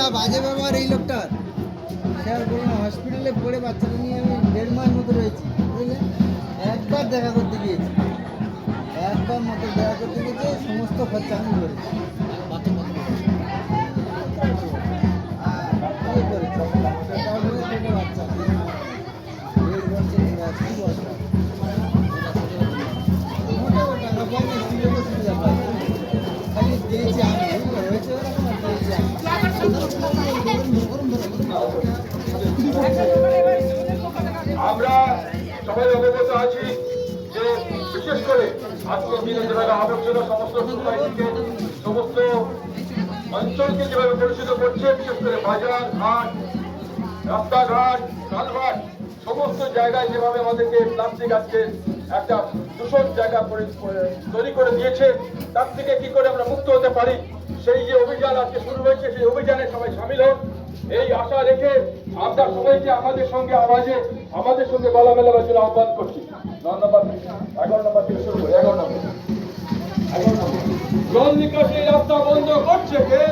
যা বাজে ব্যবহার এই লোকটার। স্যার বললাম হসপিটালে পড়ে বাচ্চাটা নিয়ে আমি দেড় মাস মতো রয়েছি একবার দেখা করতে গিয়েছি। একবার মতো দেখা করতে গিয়েছে, সমস্ত খরচা আমি করেছি আমরা সবাই অবগত আছি যে বিশেষ করে আজকে দিনে যেভাবে সমস্ত সমস্ত অঞ্চলকে যেভাবে পরিচিত করছে, বিশেষ করে বাজার, ঘাট, রাস্তাঘাট কালভাট সমস্ত জায়গায় যেভাবে আমাদেরকে প্লাস্টিক আজকে একটা দূষণ জায়গা তৈরি করে দিয়েছে। তার থেকে কি করে আমরা মুক্ত হতে পারি? সেই যে অভিযান আজকে শুরু হয়েছে, সেই অভিযানে সবাই সামিল হন এই আশা রেখে আমরা সবাইকে আমাদের সঙ্গে আওয়াজে, আমাদের সঙ্গে গলা মেলাবার জন্য আহ্বান করছি। ধন্যবাদ। এগারো নম্বর থেকে শুরু করি। এগারো নম্বর। এগারো নম্বর। জল নিকাশি রাস্তা বন্ধ করছে কে?